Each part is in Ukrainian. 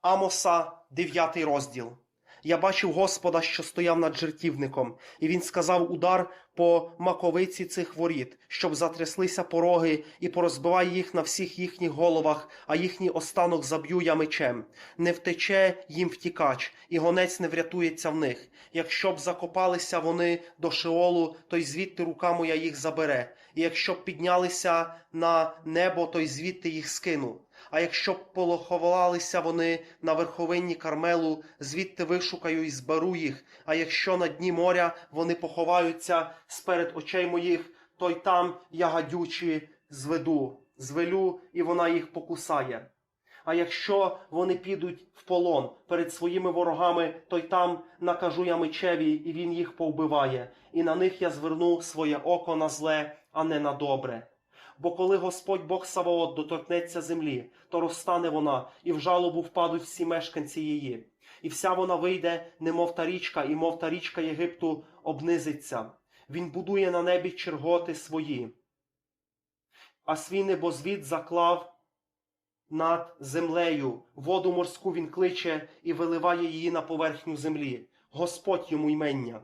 Амоса, 9 розділ. Я бачив Господа, що стояв над жертівником, і він сказав удар по маковиці цих воріт, щоб затряслися пороги, і порозбивай їх на всіх їхніх головах, а їхній останок заб'ю я мечем. Не втече їм втікач, і гонець не врятується в них. Якщо б закопалися вони до Шеолу, то й звідти рука моя їх забере. І якщо б піднялися на небо, то й звідти їх скину. А якщо б полоховалися вони на верховинні Кармелу, звідти вишукаю і зберу їх. А якщо на дні моря вони поховаються сперед очей моїх, то й там я гадючі зведу, звелю, і вона їх покусає. А якщо вони підуть в полон перед своїми ворогами, то й там накажу я мечеві, і він їх повбиває, і на них я зверну своє око на зле, а не на добре. Бо коли Господь Бог Саваот доторкнеться землі, то розтане вона, і в жалобу впадуть всі мешканці її. І вся вона вийде, немов та річка, і мов та річка Єгипту обнизиться. Він будує на небі черготи свої. А свій небозвід заклав над землею, воду морську він кличе і виливає її на поверхню землі. Господь йому ймення.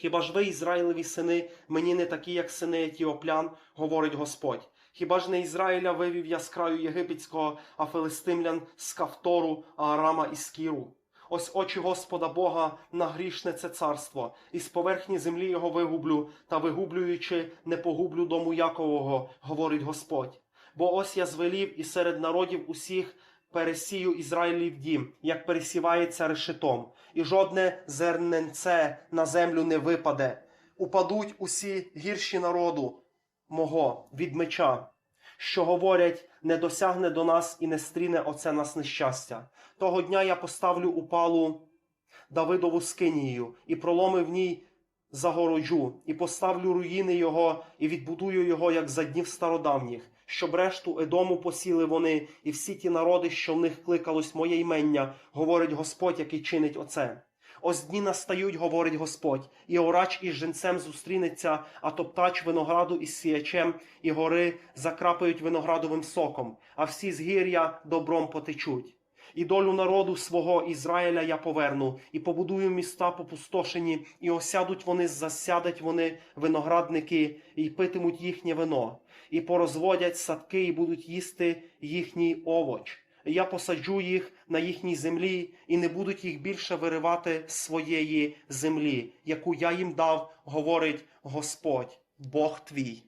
Хіба ж ви, Ізраїлеві сини, мені не такі, як сини Етіоплян, говорить Господь. Хіба ж не Ізраїля вивів я з краю єгипетського, а филистимлян з Кавтору, а Арама і Скіру? Ось очі Господа Бога на грішне це царство, і з поверхні землі його вигублю, та вигублюючи, не погублю дому Якового, говорить Господь. Бо ось я звелів і серед народів усіх пересію Ізраїлів дім, як пересівається решетом, і жодне зерненце на землю не випаде. Упадуть усі гірші народу мого від меча, що говорять, не досягне до нас і не стріне оце нас нещастя. Того дня я поставлю упалу Давидову скинію і проломи в ній загороджу, і поставлю руїни його, і відбудую його, як за днів стародавніх, щоб решту Едому посіли вони, і всі ті народи, що в них кликалось моє ймення, говорить Господь, який чинить оце. Ось дні настають, говорить Господь, іорач із женцем зустрінеться, а топтач винограду із сіячем, і гори закрапають виноградовим соком, а всі згір'я добром потечуть. І долю народу свого Ізраїля я поверну, і побудую міста попустошені, і осядуть вони, засядуть вони виноградники, і питимуть їхнє вино, і порозводять садки, і будуть їсти їхній овоч. Я посаджу їх на їхній землі, і не будуть їх більше виривати з своєї землі, яку я їм дав, говорить Господь, Бог твій.